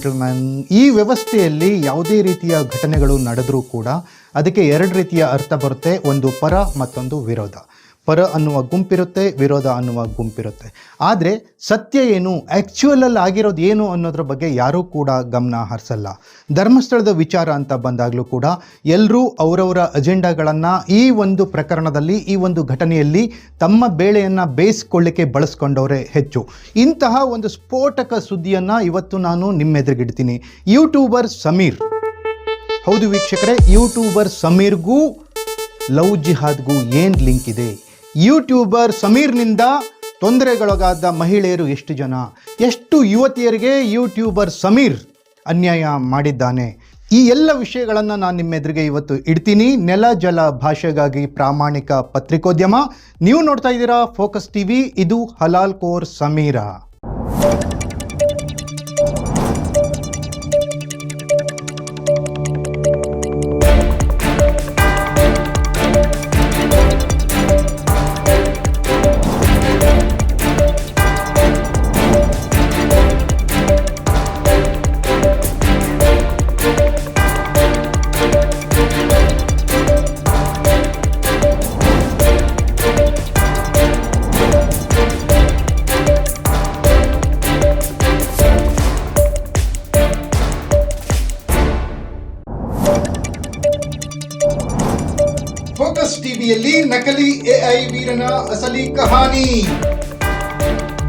Gentleman ಈ ವ್ಯವಸ್ಥೆಯಲ್ಲಿ ಯಾವುದೇ ರೀತಿಯ ಘಟನೆಗಳು ನಡೆದರೂ ಕೂಡ ಅದಕ್ಕೆ ಎರಡು ರೀತಿಯ ಅರ್ಥ ಬರುತ್ತೆ. ಒಂದು ಪರ ಮತ್ತೊಂದು ವಿರೋಧ. ಪರ ಅನ್ನುವ ಗುಂಪಿರುತ್ತೆ, ವಿರೋಧ ಅನ್ನುವ ಗುಂಪಿರುತ್ತೆ. ಆದರೆ ಸತ್ಯ ಏನು? ಆ್ಯಕ್ಚುಯಲಲ್ಲಿ ಆಗಿರೋದು ಏನು ಅನ್ನೋದ್ರ ಬಗ್ಗೆ ಯಾರೂ ಕೂಡ ಗಮನ ಹರಿಸಲ್ಲ. ಧರ್ಮಸ್ಥಳದ ವಿಚಾರ ಅಂತ ಬಂದಾಗಲೂ ಕೂಡ ಎಲ್ಲರೂ ಅವರವರ ಅಜೆಂಡಾಗಳನ್ನು ಈ ಒಂದು ಪ್ರಕರಣದಲ್ಲಿ, ಈ ಒಂದು ಘಟನೆಯಲ್ಲಿ ತಮ್ಮ ಬೇಳೆಯನ್ನು ಬೇಯಿಸ್ಕೊಳ್ಳಿಕ್ಕೆ ಬಳಸ್ಕೊಂಡವರೇ ಹೆಚ್ಚು. ಇಂತಹ ಒಂದು ಸ್ಫೋಟಕ ಸುದ್ದಿಯನ್ನು ಇವತ್ತು ನಾನು ನಿಮ್ಮೆದುರಿಗಿಡ್ತೀನಿ. ಯೂಟ್ಯೂಬರ್ ಸಮೀರ್. ಹೌದು ವೀಕ್ಷಕರೇ ಯೂಟ್ಯೂಬರ್ ಸಮೀರ್ಗೂ ಲವ್ ಜಿಹಾದ್ಗೂ ಏನು ಲಿಂಕ್ ಇದೆ? ಯೂಟ್ಯೂಬರ್ ಸಮೀರ್ನಿಂದ ತೊಂದರೆಗೊಳಗಾದ ಮಹಿಳೆಯರು ಎಷ್ಟು ಜನ? ಎಷ್ಟು ಯುವತಿಯರಿಗೆ ಯೂಟ್ಯೂಬರ್ ಸಮೀರ್ ಅನ್ಯಾಯ ಮಾಡಿದ್ದಾನೆ? ಈ ಎಲ್ಲ ವಿಷಯಗಳನ್ನು ನಾನು ನಿಮ್ಮೆದುರಿಗೆ ಇವತ್ತು ಇಡ್ತೀನಿ. ನೆಲ ಜಲ ಭಾಷೆಗಾಗಿ ಪ್ರಾಮಾಣಿಕ ಪತ್ರಿಕೋದ್ಯಮ. ನೀವು ನೋಡ್ತಾ ಇದ್ದೀರಾ ಫೋಕಸ್ ಟಿವಿ. ಇದು ಹಲಾಲ್ ಕೋರ್ ಸಮೀರ. ಟಿವಿಯಲ್ಲಿ ನಕಲಿ ಎಐ ವೀರನ ಅಸಲಿ ಕಹಾನಿ.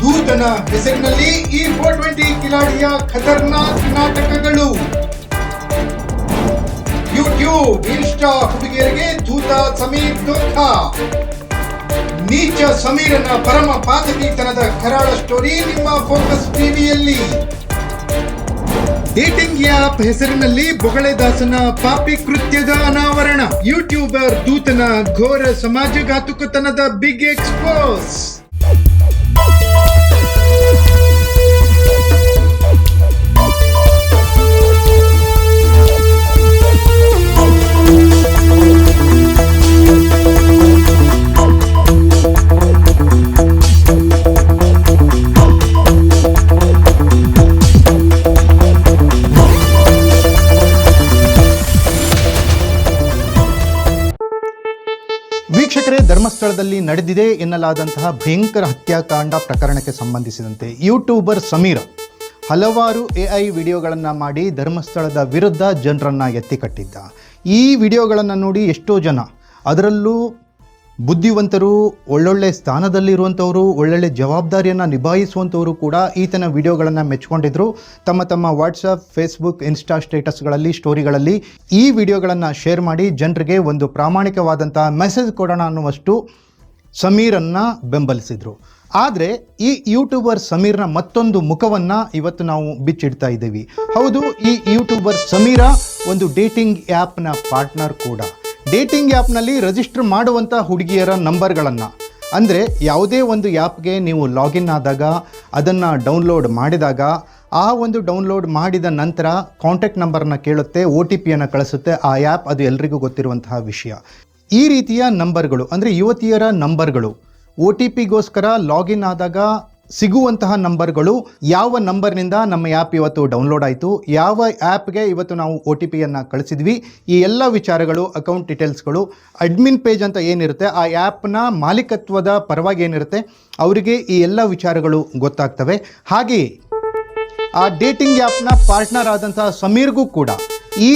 ದೂತನ ಹೆಸರಿನಲ್ಲಿ ಈ ಫೋರ್ ಟ್ವೆಂಟಿ ಕಿಲಾಡಿಯ ಖತರ್ನಾಕ್ ನಾಟಕಗಳು. ಯೂಟ್ಯೂಬ್ ಇನ್ಸ್ಟಾ ಹುಡುಗಿಯರಿಗೆ ದೂತ ಸಮೀರ್ ದೋಖ ನೀಚ ಸಮೀರನ ಪರಮ ಪಾತಕೀತನದ ಕರಾಳ ಸ್ಟೋರಿ ನಿಮ್ಮ ಫೋಕಸ್ ಟಿವಿಯಲ್ಲಿ ಡೇಟಿಂಗ್ ಆಪ್ ಹೆಸರಿನಲ್ಲಿ ಬೊಗಳೆದಾಸನ ಪಾಪಿ ಕೃತ್ಯದ ಅನಾವರಣ. ಯೂಟ್ಯೂಬರ್ ದೂತನ ಘೋರ ಸಮಾಜಘಾತುಕತನದ ಬಿಗ್ ಎಕ್ಸ್ಪೋಸ್. ವೀಕ್ಷಕರೇ, ಧರ್ಮಸ್ಥಳದಲ್ಲಿ ನಡೆದಿದೆ ಎನ್ನಲಾದಂತಹ ಭಯಂಕರ ಹತ್ಯಾಕಾಂಡ ಪ್ರಕರಣಕ್ಕೆ ಸಂಬಂಧಿಸಿದಂತೆ ಯೂಟ್ಯೂಬರ್ ಸಮೀರ ಹಲವಾರು ಎ ಐ ವಿಡಿಯೋಗಳನ್ನು ಮಾಡಿ ಧರ್ಮಸ್ಥಳದ ವಿರುದ್ಧ ಜನರನ್ನು ಎತ್ತಿಕಟ್ಟಿದ್ದ. ಈ ವಿಡಿಯೋಗಳನ್ನು ನೋಡಿ ಎಷ್ಟೋ ಜನ ಅದರಲ್ಲೂ ಬುದ್ಧಿವಂತರು ಒಳ್ಳೊಳ್ಳೆ ಸ್ಥಾನದಲ್ಲಿರುವಂಥವರು, ಒಳ್ಳೊಳ್ಳೆ ಜವಾಬ್ದಾರಿಯನ್ನು ನಿಭಾಯಿಸುವಂಥವರು ಕೂಡ ಈತನ ವಿಡಿಯೋಗಳನ್ನು ಮೆಚ್ಕೊಂಡಿದ್ರು. ತಮ್ಮ ತಮ್ಮ ವಾಟ್ಸಪ್ ಫೇಸ್ಬುಕ್ ಇನ್ಸ್ಟಾ ಸ್ಟೇಟಸ್ಗಳಲ್ಲಿ ಸ್ಟೋರಿಗಳಲ್ಲಿ ಈ ವಿಡಿಯೋಗಳನ್ನು ಶೇರ್ ಮಾಡಿ ಜನರಿಗೆ ಒಂದು ಪ್ರಾಮಾಣಿಕವಾದಂಥ ಮೆಸೇಜ್ ಕೊಡೋಣ ಅನ್ನುವಷ್ಟು ಸಮೀರನ್ನು ಬೆಂಬಲಿಸಿದರು. ಆದರೆ ಈ ಯೂಟ್ಯೂಬರ್ ಸಮೀರ್ನ ಮತ್ತೊಂದು ಮುಖವನ್ನು ಇವತ್ತು ನಾವು ಬಿಚ್ಚಿಡ್ತಾ ಇದ್ದೀವಿ. ಹೌದು, ಈ ಯೂಟ್ಯೂಬರ್ ಸಮೀರ ಒಂದು ಡೇಟಿಂಗ್ ಆ್ಯಪ್ನ ಪಾರ್ಟ್ನರ್ ಕೂಡ. ಡೇಟಿಂಗ್ ಆ್ಯಪ್ನಲ್ಲಿ ರಿಜಿಸ್ಟರ್ ಮಾಡುವಂಥ ಹುಡುಗಿಯರ ನಂಬರ್ಗಳನ್ನು. ಅಂದರೆ ಯಾವುದೇ ಒಂದು ಆ್ಯಪ್ಗೆ ನೀವು ಲಾಗಿನ್ ಆದಾಗ, ಅದನ್ನು ಡೌನ್ಲೋಡ್ ಮಾಡಿದಾಗ, ಆ ಒಂದು ಡೌನ್ಲೋಡ್ ಮಾಡಿದ ನಂತರ ಕಾಂಟ್ಯಾಕ್ಟ್ ನಂಬರನ್ನು ಕೇಳುತ್ತೆ ಒ ಟಿ ಪಿಯನ್ನು ಕಳಿಸುತ್ತೆ, ಆ ಆ್ಯಪ್ ಅದು ಎಲ್ರಿಗೂ ಗೊತ್ತಿರುವಂತಹ ವಿಷಯ. ಈ ರೀತಿಯ ನಂಬರ್ಗಳು, ಅಂದರೆ ಯುವತಿಯರ ನಂಬರ್ಗಳು ಒ ಟಿ ಪಿಗೋಸ್ಕರ ಲಾಗಿನ್ ಆದಾಗ ಸಿಗುವಂತಹ ನಂಬರ್ಗಳು ಯಾವ ನಂಬರ್ನಿಂದ ನಮ್ಮ ಆ್ಯಪ್ ಇವತ್ತು ಡೌನ್ಲೋಡ್ ಆಯಿತು, ಯಾವ ಆ್ಯಪ್ಗೆ ಇವತ್ತು ನಾವು ಒ ಟಿ ಪಿಯನ್ನು ಕಳಿಸಿದ್ವಿ, ಈ ಎಲ್ಲ ವಿಚಾರಗಳು, ಅಕೌಂಟ್ ಡೀಟೇಲ್ಸ್ಗಳು, ಅಡ್ಮಿನ್ ಪೇಜ್ ಅಂತ ಏನಿರುತ್ತೆ, ಆ ಆ್ಯಪ್ನ ಮಾಲೀಕತ್ವದ ಪರವಾಗಿ ಏನಿರುತ್ತೆ, ಅವರಿಗೆ ಈ ಎಲ್ಲ ವಿಚಾರಗಳು ಗೊತ್ತಾಗ್ತವೆ. ಹಾಗೆಯೇ ಆ ಡೇಟಿಂಗ್ ಆ್ಯಪ್ನ ಪಾರ್ಟ್ನರ್ ಆದಂತಹ ಸಮೀರ್ಗೂ ಕೂಡ ಈ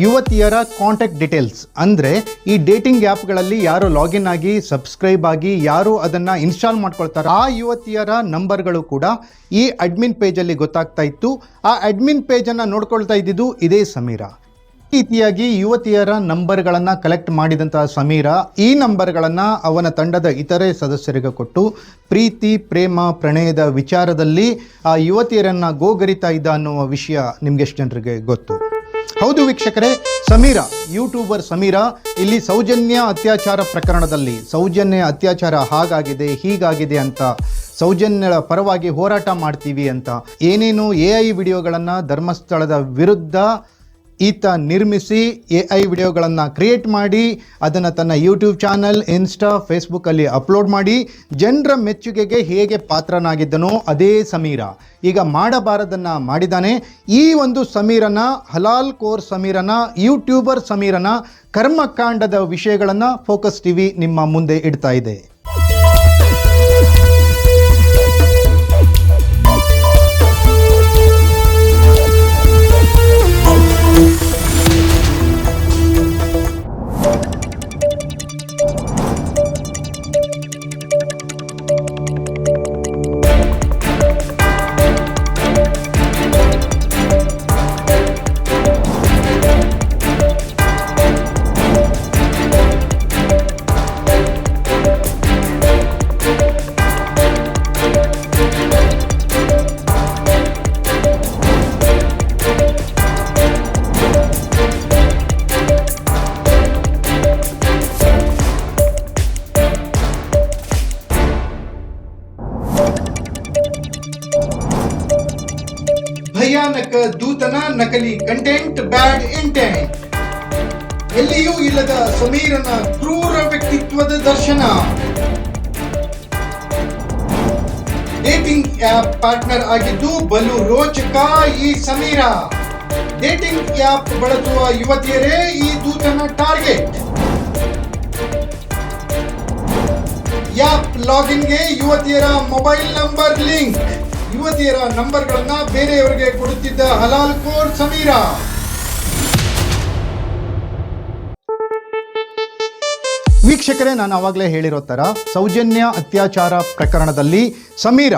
ಯುವತಿಯರ ಕಾಂಟ್ಯಾಕ್ಟ್ ಡೀಟೇಲ್ಸ್ ಅಂದರೆ ಈ ಡೇಟಿಂಗ್ ಆ್ಯಪ್ಗಳಲ್ಲಿ ಯಾರು ಲಾಗಿನ್ ಆಗಿ ಸಬ್ಸ್ಕ್ರೈಬ್ ಆಗಿ, ಯಾರು ಅದನ್ನು ಇನ್ಸ್ಟಾಲ್ ಮಾಡ್ಕೊಳ್ತಾರೆ ಆ ಯುವತಿಯರ ನಂಬರ್ಗಳು ಕೂಡ ಈ ಅಡ್ಮಿನ್ ಪೇಜಲ್ಲಿ ಗೊತ್ತಾಗ್ತಾ ಇತ್ತು. ಆ ಅಡ್ಮಿನ್ ಪೇಜನ್ನು ನೋಡ್ಕೊಳ್ತಾ ಇದ್ದಿದ್ದು ಇದೇ ಸಮೀರ. ಈ ರೀತಿಯಾಗಿ ಯುವತಿಯರ ನಂಬರ್ಗಳನ್ನು ಕಲೆಕ್ಟ್ ಮಾಡಿದಂತಹ ಸಮೀರ ಈ ನಂಬರ್ಗಳನ್ನು ಅವನ ತಂಡದ ಇತರೆ ಸದಸ್ಯರಿಗೆ ಕೊಟ್ಟು ಪ್ರೀತಿ, ಪ್ರೇಮ, ಪ್ರಣಯದ ವಿಚಾರದಲ್ಲಿ ಆ ಯುವತಿಯರನ್ನು ಗೋಗರಿತಾ ಇದ್ದ ಅನ್ನುವ ವಿಷಯ ನಿಮಗೆಷ್ಟು ಜನರಿಗೆ ಗೊತ್ತು? ಹೌದು ವೀಕ್ಷಕರೇ, ಸಮೀರ, ಯೂಟ್ಯೂಬರ್ ಸಮೀರ, ಇಲ್ಲಿ ಸೌಜನ್ಯ ಅತ್ಯಾಚಾರ ಪ್ರಕರಣದಲ್ಲಿ. ಸೌಜನ್ಯ ಅತ್ಯಾಚಾರ ಹಾಗಾಗಿದೆ, ಹೀಗಾಗಿದೆ ಅಂತ ಸೌಜನ್ಯಗಳ ಪರವಾಗಿ ಹೋರಾಟ ಮಾಡ್ತೀವಿ ಅಂತ. ಏನೇನು ಎ ಐ ವಿಡಿಯೋಗಳನ್ನು ಧರ್ಮಸ್ಥಳದ ವಿರುದ್ಧ ಈತ ನಿರ್ಮಿಸಿ ಎ ಐ ವಿಡಿಯೋಗಳನ್ನು ಕ್ರಿಯೇಟ್ ಮಾಡಿ, ಅದನ್ನು ತನ್ನ ಯೂಟ್ಯೂಬ್ ಚಾನಲ್ ಇನ್ಸ್ಟಾ ಫೇಸ್ಬುಕ್ಕಲ್ಲಿ ಅಪ್ಲೋಡ್ ಮಾಡಿ, ಜನರ ಮೆಚ್ಚುಗೆಗೆ ಹೇಗೆ ಪಾತ್ರನಾಗಿದ್ದನೋ ಅದೇ ಸಮೀರ. ಈಗ ಮಾಡಬಾರದನ್ನು ಮಾಡಿದ್ದಾನೆ ಈ ಒಂದು ಸಮೀರನ, ಹಲಾಲ್ ಕೋರ್ ಸಮೀರನ ಯೂಟ್ಯೂಬರ್ ಸಮೀರನ ಕರ್ಮಕಾಂಡದ ವಿಷಯಗಳನ್ನು ಫೋಕಸ್ ಟಿವಿ ನಿಮ್ಮ ಮುಂದೆ ಇಡ್ತಾ ಇದೆ. ಭಯಾನಕ ದೂತನ ನಕಲಿ ಕಂಟೆಂಟ್, ಬ್ಯಾಡ್ ಇಂಟೆಂಟ್. ಎಲ್ಲಿಯೂ ಇಲ್ಲದ ಸಮೀರನ ಕ್ರೂರ ವ್ಯಕ್ತಿತ್ವದ ದರ್ಶನ. ಡೇಟಿಂಗ್ ಆಪ್ ಪಾರ್ಟ್ನರ್ ಆಗಿದ್ದು ಬಲು ರೋಚಕ ಈ ಸಮೀರ. ಡೇಟಿಂಗ್ ಆಪ್ ಬಳಸುವ ಯುವತಿಯರೇ ಈ ದೂತನ ಟಾರ್ಗೆಟ್. ಆಪ್ ಲಾಗಿನ್ಗೆ ಯುವತಿಯರ ಮೊಬೈಲ್ ನಂಬರ್ ಲಿಂಕ್. ಯುವತಿಯರ ನಂಬರ್ಗಳನ್ನ ಬೇರೆಯವರಿಗೆ ಕೊಡುತ್ತಿದ್ದ ಹಲಾಲ್ ಕೋರ್ ಸಮೀರ. ವೀಕ್ಷಕರೇ, ನಾನು ಆವಾಗಲೇ ಹೇಳಿರೋ ಥರ ಸೌಜನ್ಯ ಅತ್ಯಾಚಾರ ಪ್ರಕರಣದಲ್ಲಿ ಸಮೀರ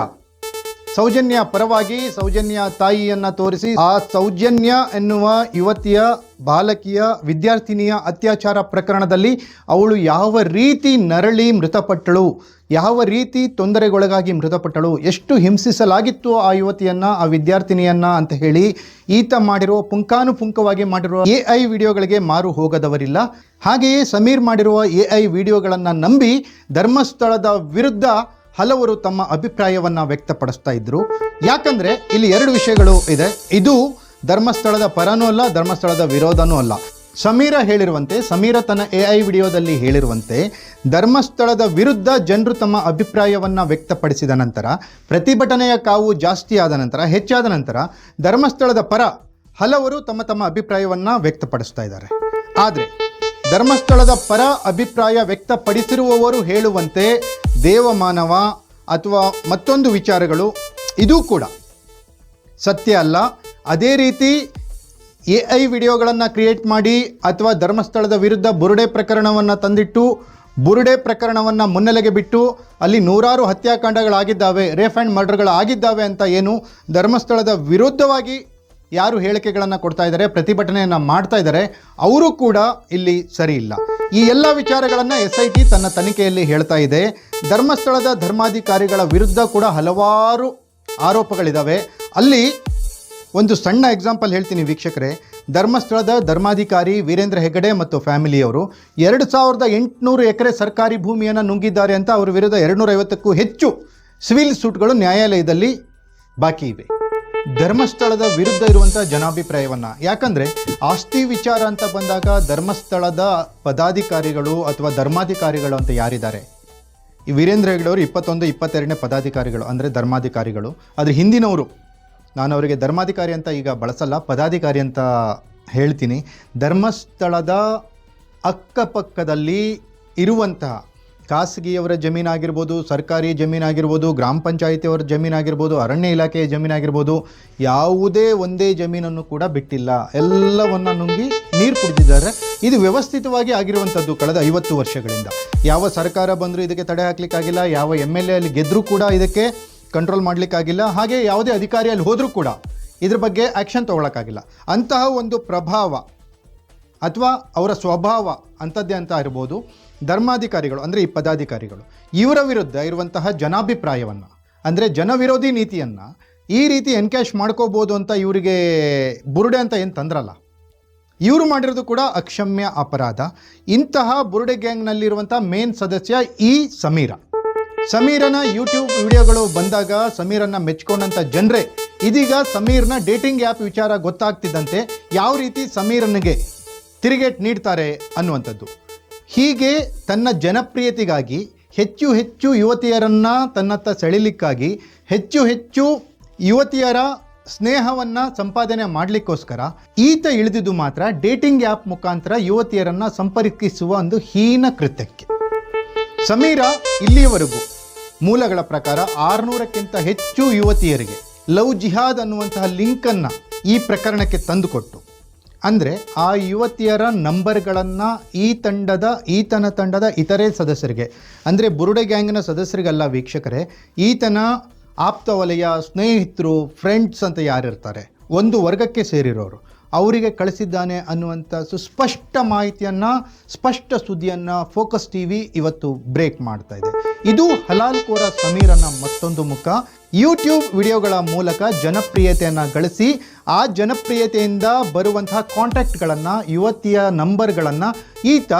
ಸೌಜನ್ಯ ಪರವಾಗಿ ಸೌಜನ್ಯ ತಾಯಿಯನ್ನ ತೋರಿಸಿ, ಆ ಸೌಜನ್ಯ ಎನ್ನುವ ಯುವತಿಯ ಬಾಲಕಿಯ ವಿದ್ಯಾರ್ಥಿನಿಯ ಅತ್ಯಾಚಾರ ಪ್ರಕರಣದಲ್ಲಿ ಅವಳು ಯಾವ ರೀತಿ ನರಳಿ ಮೃತಪಟ್ಟಳು, ಯಾವ ರೀತಿ ತೊಂದರೆಗೊಳಗಾಗಿ ಮೃತಪಟ್ಟಳು, ಎಷ್ಟು ಹಿಂಸಿಸಲಾಗಿತ್ತು ಆ ಯುವತಿಯನ್ನ, ಆ ವಿದ್ಯಾರ್ಥಿನಿಯನ್ನ ಅಂತ ಹೇಳಿ ಈತ ಮಾಡಿರುವ ಪುಂಕಾನುಪುಂಕವಾಗಿ ಮಾಡಿರುವ ಎ ಐ ವಿಡಿಯೋಗಳಿಗೆ ಮಾರು ಹೋಗದವರಿಲ್ಲ. ಹಾಗೆಯೇ ಸಮೀರ್ ಮಾಡಿರುವ ಎ ಐ ವಿಡಿಯೋಗಳನ್ನು ನಂಬಿ ಧರ್ಮಸ್ಥಳದ ವಿರುದ್ಧ ಹಲವರು ತಮ್ಮ ಅಭಿಪ್ರಾಯವನ್ನು ವ್ಯಕ್ತಪಡಿಸ್ತಾ ಇದ್ರು. ಯಾಕಂದ್ರೆ ಇಲ್ಲಿ ಎರಡು ವಿಷಯಗಳು ಇದೆ. ಇದು ಧರ್ಮಸ್ಥಳದ ಪರನೂ ಅಲ್ಲ, ಧರ್ಮಸ್ಥಳದ ವಿರೋಧನೂ ಅಲ್ಲ. ಸಮೀರ ಹೇಳಿರುವಂತೆ, ಸಮೀರ ತನ್ನ ಎ ಐ ವಿಡಿಯೋದಲ್ಲಿ ಹೇಳಿರುವಂತೆ, ಧರ್ಮಸ್ಥಳದ ವಿರುದ್ಧ ಜನರು ತಮ್ಮ ಅಭಿಪ್ರಾಯವನ್ನು ವ್ಯಕ್ತಪಡಿಸಿದ ನಂತರ, ಪ್ರತಿಭಟನೆಯ ಕಾವು ಜಾಸ್ತಿ ಆದ ನಂತರ, ಹೆಚ್ಚಾದ ನಂತರ, ಧರ್ಮಸ್ಥಳದ ಪರ ಹಲವರು ತಮ್ಮ ತಮ್ಮ ಅಭಿಪ್ರಾಯವನ್ನು ವ್ಯಕ್ತಪಡಿಸ್ತಾ ಇದ್ದಾರೆ. ಆದರೆ ಧರ್ಮಸ್ಥಳದ ಪರ ಅಭಿಪ್ರಾಯ ವ್ಯಕ್ತಪಡಿಸಿರುವವರು ಹೇಳುವಂತೆ ದೇವಮಾನವ ಅಥವಾ ಮತ್ತೊಂದು ವಿಚಾರಗಳು ಇದೂ ಕೂಡ. ಸತ್ಯ ಅಲ್ಲ. ಅದೇ ರೀತಿ ಎ ಐ ವಿಡಿಯೋಗಳನ್ನು ಕ್ರಿಯೇಟ್ ಮಾಡಿ ಅಥವಾ ಧರ್ಮಸ್ಥಳದ ವಿರುದ್ಧ ಬುರುಡೆ ಪ್ರಕರಣವನ್ನು ತಂದಿಟ್ಟು, ಬುರುಡೆ ಪ್ರಕರಣವನ್ನು ಮುನ್ನೆಲೆಗೆ ಬಿಟ್ಟು ಅಲ್ಲಿ ನೂರಾರು ಹತ್ಯಾಕಾಂಡಗಳಾಗಿದ್ದಾವೆ ರೇಫ್ ಆ್ಯಂಡ್ ಮರ್ಡರ್ಗಳಾಗಿದ್ದಾವೆ ಅಂತ ಏನು ಧರ್ಮಸ್ಥಳದ ವಿರುದ್ಧವಾಗಿ ಯಾರು ಹೇಳಿಕೆಗಳನ್ನು ಕೊಡ್ತಾ ಇದ್ದಾರೆ, ಪ್ರತಿಭಟನೆಯನ್ನು ಮಾಡ್ತಾ ಇದ್ದಾರೆ, ಅವರು ಕೂಡ ಇಲ್ಲಿ ಸರಿ ಇಲ್ಲ. ಈ ಎಲ್ಲ ವಿಚಾರಗಳನ್ನು ಎಸ್ ಐ ಟಿ ತನ್ನ ತನಿಖೆಯಲ್ಲಿ ಹೇಳ್ತಾ ಇದೆ. ಧರ್ಮಸ್ಥಳದ ಧರ್ಮಾಧಿಕಾರಿಗಳ ವಿರುದ್ಧ ಕೂಡ ಹಲವಾರು ಆರೋಪಗಳಿದ್ದಾವೆ ಅಲ್ಲಿ ಒಂದು ಸಣ್ಣ ಎಕ್ಸಾಂಪಲ್ ಹೇಳ್ತೀನಿ ವೀಕ್ಷಕರೇ. ಧರ್ಮಸ್ಥಳದ ಧರ್ಮಾಧಿಕಾರಿ ವೀರೇಂದ್ರ ಹೆಗಡೆ ಮತ್ತು ಫ್ಯಾಮಿಲಿಯವರು ಎರಡು ಸಾವಿರದ ಎಂಟುನೂರು ಎಕರೆ ಸರ್ಕಾರಿ ಭೂಮಿಯನ್ನು ನುಂಗಿದ್ದಾರೆ ಅಂತ ಅವರ ವಿರುದ್ಧ ಎರಡುನೂರ ಐವತ್ತಕ್ಕೂ ಹೆಚ್ಚು ಸಿವಿಲ್ ಸೂಟ್ಗಳು ನ್ಯಾಯಾಲಯದಲ್ಲಿ ಬಾಕಿ ಇವೆ. ಧರ್ಮಸ್ಥಳದ ವಿರುದ್ಧ ಇರುವಂಥ ಜನಾಭಿಪ್ರಾಯವನ್ನ. ಯಾಕಂದ್ರೆ, ಆಸ್ತಿ ವಿಚಾರ ಅಂತ ಬಂದಾಗ ಧರ್ಮಸ್ಥಳದ ಪದಾಧಿಕಾರಿಗಳು ಅಥವಾ ಧರ್ಮಾಧಿಕಾರಿಗಳು ಅಂತ ಯಾರಿದ್ದಾರೆ? ಈ ವೀರೇಂದ್ರ ಹೆಗ್ಡೆಯವರು ಇಪ್ಪತ್ತೊಂದು, ಇಪ್ಪತ್ತೆರಡನೇ ಪದಾಧಿಕಾರಿಗಳು, ಅಂದರೆ ಧರ್ಮಾಧಿಕಾರಿಗಳು. ಆದರೆ ಹಿಂದಿನವರು, ನಾನು ಅವರಿಗೆ ಧರ್ಮಾಧಿಕಾರಿ ಅಂತ ಈಗ ಬಳಸಲ್ಲ, ಪದಾಧಿಕಾರಿ ಅಂತ ಹೇಳ್ತೀನಿ. ಧರ್ಮಸ್ಥಳದ ಅಕ್ಕಪಕ್ಕದಲ್ಲಿ ಇರುವಂತಹ ಖಾಸಗಿಯವರ ಜಮೀನಾಗಿರ್ಬೋದು, ಸರ್ಕಾರಿ ಜಮೀನಾಗಿರ್ಬೋದು, ಗ್ರಾಮ ಪಂಚಾಯಿತಿಯವರ ಜಮೀನಾಗಿರ್ಬೋದು, ಅರಣ್ಯ ಇಲಾಖೆಯ ಜಮೀನಾಗಿರ್ಬೋದು, ಯಾವುದೇ ಒಂದೇ ಜಮೀನನ್ನು ಕೂಡ ಬಿಟ್ಟಿಲ್ಲ. ಎಲ್ಲವನ್ನು ನುಂಗಿ ನೀರು ಕುಡಿದಿದ್ದಾರೆ. ಇದು ವ್ಯವಸ್ಥಿತವಾಗಿ ಆಗಿರುವಂಥದ್ದು ಕಳೆದ ಐವತ್ತು ವರ್ಷಗಳಿಂದ. ಯಾವ ಸರ್ಕಾರ ಬಂದರೂ ಇದಕ್ಕೆ ತಡೆ ಹಾಕ್ಲಿಕ್ಕಾಗಿಲ್ಲ, ಯಾವ ಎಂ ಎಲ್ ಎ ಅಲ್ಲಿ ಗೆದ್ದರೂ ಕೂಡ ಇದಕ್ಕೆ ಕಂಟ್ರೋಲ್ ಮಾಡಲಿಕ್ಕಾಗಿಲ್ಲ, ಹಾಗೆ ಯಾವುದೇ ಅಧಿಕಾರಿ ಅಲ್ಲಿ ಹೋದರೂ ಕೂಡ ಇದ್ರ ಬಗ್ಗೆ ಆ್ಯಕ್ಷನ್ ತೊಗೊಳಕ್ಕಾಗಿಲ್ಲ. ಅಂತಹ ಒಂದು ಪ್ರಭಾವ ಅಥವಾ ಅವರ ಸ್ವಭಾವ ಅಂಥದ್ದೇ ಅಂತ ಇರ್ಬೋದು. ಧರ್ಮಾಧಿಕಾರಿಗಳು, ಅಂದರೆ ಈ ಪದಾಧಿಕಾರಿಗಳು, ಇವರ ವಿರುದ್ಧ ಇರುವಂತಹ ಜನಾಭಿಪ್ರಾಯವನ್ನು, ಅಂದರೆ ಜನವಿರೋಧಿ ನೀತಿಯನ್ನು ಈ ರೀತಿ ಎನ್ಕ್ಯಾಶ್ ಮಾಡ್ಕೋಬೋದು ಅಂತ ಇವರಿಗೆ ಬುರುಡೆ ಅಂತ ಏನು ತಂದ್ರಲ್ಲ. ಇವರು ಮಾಡಿರೋದು ಕೂಡ ಅಕ್ಷಮ್ಯ ಅಪರಾಧ. ಇಂತಹ ಬುರುಡೆ ಗ್ಯಾಂಗ್ನಲ್ಲಿರುವಂಥ ಮೇನ್ ಸದಸ್ಯ ಈ ಸಮೀರ. ಸಮೀರನ ಯೂಟ್ಯೂಬ್ ವಿಡಿಯೋಗಳು ಬಂದಾಗ ಸಮೀರನ್ನ ಮೆಚ್ಕೊಂಡಂಥ ಜನರೇ, ಇದೀಗ ಸಮೀರ್ನ ಡೇಟಿಂಗ್ ಆ್ಯಪ್ ವಿಚಾರ ಗೊತ್ತಾಗ್ತಿದ್ದಂತೆ ಯಾವ ರೀತಿ ಸಮೀರನಿಗೆ ತಿರುಗೇಟ್ ನೀಡ್ತಾರೆ ಅನ್ನುವಂಥದ್ದು. ಹೀಗೆ ತನ್ನ ಜನಪ್ರಿಯತೆಗಾಗಿ ಹೆಚ್ಚು ಹೆಚ್ಚು ಯುವತಿಯರನ್ನು ತನ್ನತ್ತ ಸೆಳಿಲಿಕ್ಕಾಗಿ ಹೆಚ್ಚು ಹೆಚ್ಚು ಯುವತಿಯರ ಸ್ನೇಹವನ್ನು ಸಂಪಾದನೆ ಮಾಡಲಿಕ್ಕೋಸ್ಕರ ಈತ ಇಳಿದಿದ್ದು ಮಾತ್ರ ಡೇಟಿಂಗ್ ಆ್ಯಪ್ ಮುಖಾಂತರ ಯುವತಿಯರನ್ನು ಸಂಪರ್ಕಿಸುವ ಒಂದು ಹೀನ ಕೃತ್ಯಕ್ಕೆ. ಸಮೀರ ಇಲ್ಲಿಯವರೆಗೂ ಮೂಲಗಳ ಪ್ರಕಾರ ಆರುನೂರಕ್ಕಿಂತ ಹೆಚ್ಚು ಯುವತಿಯರಿಗೆ ಲವ್ ಜಿಹಾದ್ ಅನ್ನುವಂತಹ ಲಿಂಕನ್ನು ಈ ಪ್ರಕರಣಕ್ಕೆ ತಂದುಕೊಟ್ಟು ಅಂದರೆ ಆ ಯುವತಿಯರ ನಂಬರ್ಗಳನ್ನು ಈ ತಂಡದ, ಈತನ ತಂಡದ ಇತರೆ ಸದಸ್ಯರಿಗೆ, ಅಂದರೆ ಬುರುಡೆ ಗ್ಯಾಂಗ್ನ ಸದಸ್ಯರಿಗಲ್ಲ ವೀಕ್ಷಕರೇ, ಈತನ ಆಪ್ತ ವಲಯ, ಸ್ನೇಹಿತರು ಫ್ರೆಂಡ್ಸ್ ಅಂತ ಯಾರಿರ್ತಾರೆ, ಒಂದು ವರ್ಗಕ್ಕೆ ಸೇರಿರೋರು. ಅವರಿಗೆ ಕಳಿಸಿದ್ದಾನೆ ಅನ್ನುವಂಥ ಸುಸ್ಪಷ್ಟ ಮಾಹಿತಿಯನ್ನು, ಸ್ಪಷ್ಟ ಸುದ್ದಿಯನ್ನು ಫೋಕಸ್ ಟಿ ವಿ ಇವತ್ತು ಬ್ರೇಕ್ ಮಾಡ್ತಾ ಇದೆ. ಇದು ಹಲಾಲ್ ಕೋರ ಸಮೀರನ ಮತ್ತೊಂದು ಮುಖ. ಯೂಟ್ಯೂಬ್ ವಿಡಿಯೋಗಳ ಮೂಲಕ ಜನಪ್ರಿಯತೆಯನ್ನು ಗಳಿಸಿ, ಆ ಜನಪ್ರಿಯತೆಯಿಂದ ಬರುವಂತಹ ಕಾಂಟ್ಯಾಕ್ಟ್ಗಳನ್ನು, ಯುವತಿಯ ನಂಬರ್ಗಳನ್ನು ಈತ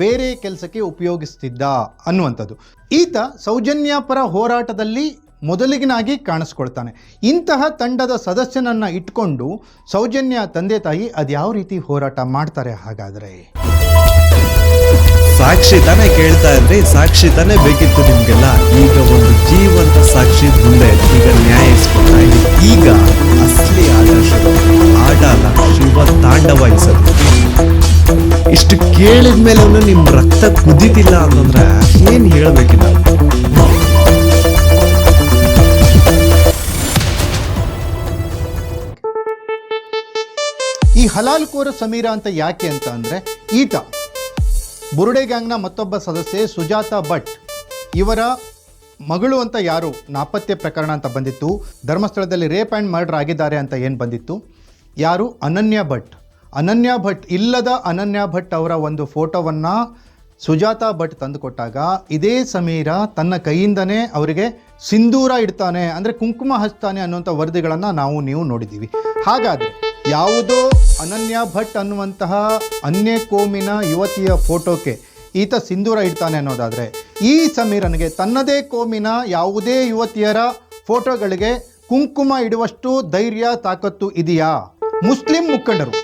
ಬೇರೆ ಕೆಲಸಕ್ಕೆ ಉಪಯೋಗಿಸ್ತಿದ್ದ ಅನ್ನುವಂಥದ್ದು. ಈತ ಸೌಜನ್ಯಪರ ಹೋರಾಟದಲ್ಲಿ ಮೊದಲಿಗಿನಾಗಿ ಕಾಣಿಸ್ಕೊಳ್ತಾನೆ. ಇಂತಹ ತಂಡದ ಸದಸ್ಯನನ್ನ ಇಟ್ಕೊಂಡು ಸೌಜನ್ಯ ತಂದೆ ತಾಯಿ ಅದ್ಯಾವ ರೀತಿ ಹೋರಾಟ ಮಾಡ್ತಾರೆ ಹಾಗಾದರೆ? ಸಾಕ್ಷಿ ತಾನೇ ಕೇಳ್ತಾ ಇದ್ರಿ ಸಾಕ್ಷಿ ತಾನೇ ಬೇಕಿತ್ತು ನಿಮ್ಗೆಲ್ಲ. ಈಗ ಒಂದು ಜೀವಂತ ಸಾಕ್ಷಿ ಮುಂದೆ ಈಗ ನ್ಯಾಯ ಇಸ್ಕೊಳ್ತಾ ಇದೆ. ಈಗ ಅಸಲಿ ಆದರ್ಶ ಆಡಾಲ ಶಿವ ತಾಂಡವ ಶಿವ ತಾಂಡವಾಯಿಸೋದು ಇಷ್ಟು ಕೇಳಿದ ಮೇಲೆ ನಿಮ್ ರಕ್ತ ಕುದಿತಿಲ್ಲ ಅಂತಂದ್ರೆ ಏನ್ ಹೇಳ್ಬೇಕಿಲ್ಲ ಈ ಹಲಾಲ್ ಕೋರ ಸಮೀರ ಅಂತ ಯಾಕೆ ಅಂತ ಅಂದರೆ, ಈತ ಬುರುಡೆ ಗ್ಯಾಂಗ್ನ ಮತ್ತೊಬ್ಬ ಸದಸ್ಯೆ ಸುಜಾತಾ ಭಟ್ ಇವರ ಮಗಳು ಅಂತ ಯಾರು ನಾಪತ್ತೆ ಪ್ರಕರಣ ಅಂತ ಬಂದಿತ್ತು. ಧರ್ಮಸ್ಥಳದಲ್ಲಿ ರೇಪ್ ಆ್ಯಂಡ್ ಮರ್ಡರ್ ಆಗಿದ್ದಾರೆ ಅಂತ ಏನು ಬಂದಿತ್ತು? ಯಾರು? ಅನನ್ಯ ಭಟ್. ಅನನ್ಯ ಭಟ್ ಇಲ್ಲದ ಅನನ್ಯ ಭಟ್ ಅವರ ಒಂದು ಫೋಟೋವನ್ನು ಸುಜಾತಾ ಭಟ್ ತಂದುಕೊಟ್ಟಾಗ ಇದೇ ಸಮೀರ ತನ್ನ ಕೈಯಿಂದನೇ ಅವರಿಗೆ ಸಿಂಧೂರ ಇಡ್ತಾನೆ ಅಂದರೆ ಕುಂಕುಮ ಹಚ್ತಾನೆ ಅನ್ನುವಂಥ ವರದಿಗಳನ್ನು ನಾವು, ನೀವು ನೋಡಿದ್ದೀವಿ. ಹಾಗಾದರೆ ಯಾವುದೋ ಅನನ್ಯ ಭಟ್ ಅನ್ನುವಂತಹ ಅನ್ಯ ಕೋಮಿನ ಯುವತಿಯ ಫೋಟೋಕ್ಕೆ ಈತ ಸಿಂಧೂರ ಇಡ್ತಾನೆ ಅನ್ನೋದಾದರೆ, ಈ ಸಮೀರನಿಗೆ ತನ್ನದೇ ಕೋಮಿನ ಯಾವುದೇ ಯುವತಿಯರ ಫೋಟೋಗಳಿಗೆ ಕುಂಕುಮ ಇಡುವಷ್ಟು ಧೈರ್ಯ, ತಾಕತ್ತು ಇದೆಯಾ? ಮುಸ್ಲಿಂ ಮುಖಂಡರು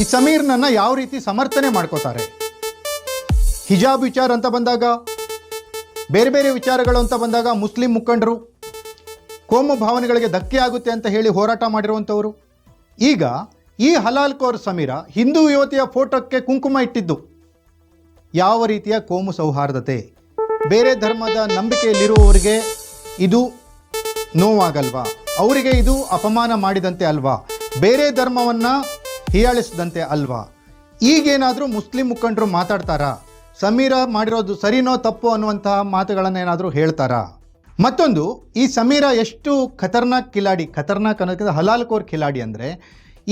ಈ ಸಮೀರ್ನನ್ನ ಯಾವ ರೀತಿ ಸಮರ್ಥನೆ ಮಾಡ್ಕೋತಾರೆ? ಹಿಜಾಬ್ ವಿಚಾರ ಅಂತ ಬಂದಾಗ, ಬೇರೆ ಬೇರೆ ವಿಚಾರಗಳು ಅಂತ ಬಂದಾಗ ಮುಸ್ಲಿಂ ಮುಖಂಡರು ಕೋಮು ಭಾವನೆಗಳಿಗೆ ಧಕ್ಕೆ ಆಗುತ್ತೆ ಅಂತ ಹೇಳಿ ಹೋರಾಟ ಮಾಡಿರುವಂಥವರು. ಈಗ ಈ ಹಲಾಲ್ ಕೋರ್ ಸಮೀರ ಹಿಂದೂ ಯುವತಿಯ ಫೋಟೋಕ್ಕೆ ಕುಂಕುಮ ಇಟ್ಟಿದ್ದು. ಯಾವ ರೀತಿಯ ಕೋಮು ಸೌಹಾರ್ದತೆ? ಬೇರೆ ಧರ್ಮದ ನಂಬಿಕೆಯಲ್ಲಿರುವವರಿಗೆ ಇದು ನೋವಾಗಲ್ವಾ? ಅವರಿಗೆ ಇದು ಅಪಮಾನ ಮಾಡಿದಂತೆ ಅಲ್ವಾ? ಬೇರೆ ಧರ್ಮವನ್ನು ಹೀಯಾಳಿಸಿದಂತೆ ಅಲ್ವಾ? ಈಗೇನಾದರೂ ಮುಸ್ಲಿಂ ಮುಖಂಡರು ಮಾತಾಡ್ತಾರಾ? ಸಮೀರ ಮಾಡಿರೋದು ಸರಿನೋ ತಪ್ಪು ಅನ್ನುವಂತಹ ಮಾತುಗಳನ್ನೇನಾದರೂ ಹೇಳ್ತಾರಾ? ಮತ್ತೊಂದು, ಈ ಸಮೀರ ಎಷ್ಟು ಖತರ್ನಾಕ್ ಕಿಲಾಡಿ ಖತರ್ನಾಕ್ ಅನ್ನೋದಕ್ಕಿಂತ ಹಲಾಲ್ ಕೋರ್ ಖಿಲಾಡಿ ಅಂದರೆ,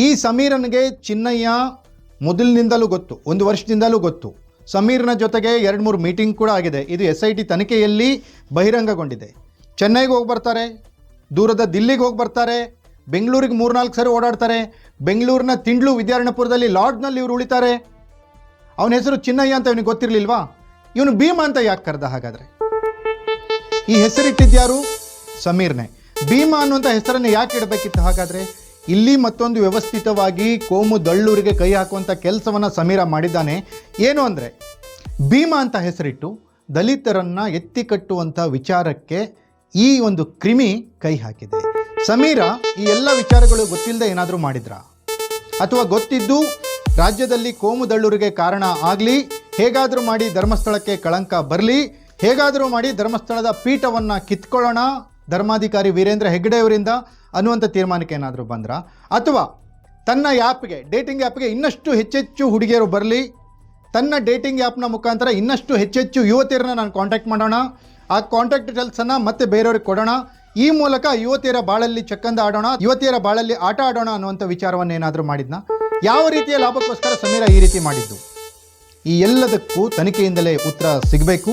ಈ ಸಮೀರನಿಗೆ ಚಿನ್ನಯ್ಯ ಮೊದಲಿನಿಂದಲೂ ಗೊತ್ತು, ಒಂದು ವರ್ಷದಿಂದಲೂ ಗೊತ್ತು. ಸಮೀರ್ನ ಜೊತೆಗೆ ಎರಡು ಮೂರು ಮೀಟಿಂಗ್ ಕೂಡ ಆಗಿದೆ. ಇದು ಎಸ್ ಐ ಟಿ ತನಿಖೆಯಲ್ಲಿ ಬಹಿರಂಗಗೊಂಡಿದೆ. ಚೆನ್ನೈಗೆ ಹೋಗಿ ಬರ್ತಾರೆ, ದೂರದ ದಿಲ್ಲಿಗೆ ಹೋಗಿ ಬರ್ತಾರೆ, ಬೆಂಗಳೂರಿಗೆ ಮೂರ್ನಾಲ್ಕು ಸರಿ ಓಡಾಡ್ತಾರೆ, ಬೆಂಗಳೂರಿನ ತಿಂಡ್ಲು ವಿದ್ಯಾರಣ್ಯಪುರದಲ್ಲಿ ಲಾಡ್ಜ್ನಲ್ಲಿ ಇವರು ಉಳಿತಾರೆ. ಅವನ ಹೆಸರು ಚಿನ್ನಯ್ಯ ಅಂತ ಇವನಿಗೆ ಗೊತ್ತಿರಲಿಲ್ವಾ? ಇವನು ಭೀಮ ಅಂತ ಯಾಕೆ ಕರೆದ ಹಾಗಾದರೆ? ಈ ಹೆಸರಿಟ್ಟಿದ್ಯಾರು? ಸಮೀರ್ನೆ. ಭೀಮ ಅನ್ನುವಂಥ ಹೆಸರನ್ನು ಯಾಕೆ ಇಡಬೇಕಿತ್ತು? ಹಾಗಾದರೆ ಇಲ್ಲಿ ಮತ್ತೊಂದು ವ್ಯವಸ್ಥಿತವಾಗಿ ಕೋಮು ದಳ್ಳೂರಿಗೆ ಕೈ ಹಾಕುವಂಥ ಕೆಲಸವನ್ನು ಸಮೀರ ಮಾಡಿದ್ದಾನೆ. ಏನು ಅಂದರೆ, ಭೀಮ ಅಂತ ಹೆಸರಿಟ್ಟು ದಲಿತರನ್ನು ಎತ್ತಿ ಕಟ್ಟುವಂಥ ವಿಚಾರಕ್ಕೆ ಈ ಒಂದು ಕ್ರಿಮಿ ಕೈ ಹಾಕಿದೆ. ಸಮೀರ, ಈ ಎಲ್ಲ ವಿಚಾರಗಳು ಗೊತ್ತಿಲ್ಲದೆ ಏನಾದರೂ ಮಾಡಿದ್ರಾ? ಅಥವಾ ಗೊತ್ತಿದ್ದು ರಾಜ್ಯದಲ್ಲಿ ಕೋಮು ದಳ್ಳೂರಿಗೆ ಕಾರಣ ಆಗಲಿ, ಹೇಗಾದರೂ ಮಾಡಿ ಧರ್ಮಸ್ಥಳಕ್ಕೆ ಕಳಂಕ ಬರಲಿ ಹೇಗಾದರೂ ಮಾಡಿ ಧರ್ಮಸ್ಥಳದ ಪೀಠವನ್ನು ಕಿತ್ಕೊಳ್ಳೋಣ. ಧರ್ಮಾಧಿಕಾರಿ ವೀರೇಂದ್ರ ಹೆಗ್ಗಡೆಯವರಿಂದ ಅನ್ನುವಂಥ ತೀರ್ಮಾನಕ್ಕೆ ಏನಾದರೂ ಬಂದ್ರ? ಅಥವಾ ತನ್ನ ಆ್ಯಪ್ಗೆ, ಡೇಟಿಂಗ್ ಆ್ಯಪ್ಗೆ ಇನ್ನಷ್ಟು ಹೆಚ್ಚೆಚ್ಚು ಹುಡುಗಿಯರು ಬರಲಿ. ತನ್ನ ಡೇಟಿಂಗ್ ಆ್ಯಪ್ನ ಮುಖಾಂತರ ಇನ್ನಷ್ಟು ಹೆಚ್ಚೆಚ್ಚು ಯುವತಿಯರನ್ನ ನಾನು ಕಾಂಟ್ಯಾಕ್ಟ್ ಮಾಡೋಣ. ಆ ಕಾಂಟ್ಯಾಕ್ಟ್ ಡೀಟೇಲ್ಸನ್ನು ಮತ್ತೆ ಬೇರೆಯವ್ರಿಗೆ ಕೊಡೋಣ. ಈ ಮೂಲಕ ಯುವತಿಯರ ಬಾಳಲ್ಲಿ ಚಕ್ಕಂದ ಆಡೋಣ, ಯುವತಿಯರ ಬಾಳಲ್ಲಿ ಆಟ ಆಡೋಣ ಅನ್ನುವಂಥ ವಿಚಾರವನ್ನು ಏನಾದರೂ ಮಾಡಿದ್ನ? ಯಾವ ರೀತಿಯ ಲಾಭಕ್ಕೋಸ್ಕರ ಸಮೀರ ಈ ರೀತಿ ಮಾಡಿದ್ದು? ಈ ಎಲ್ಲದಕ್ಕೂ ತನಿಖೆಯಿಂದಲೇ ಉತ್ತರ ಸಿಗಬೇಕು.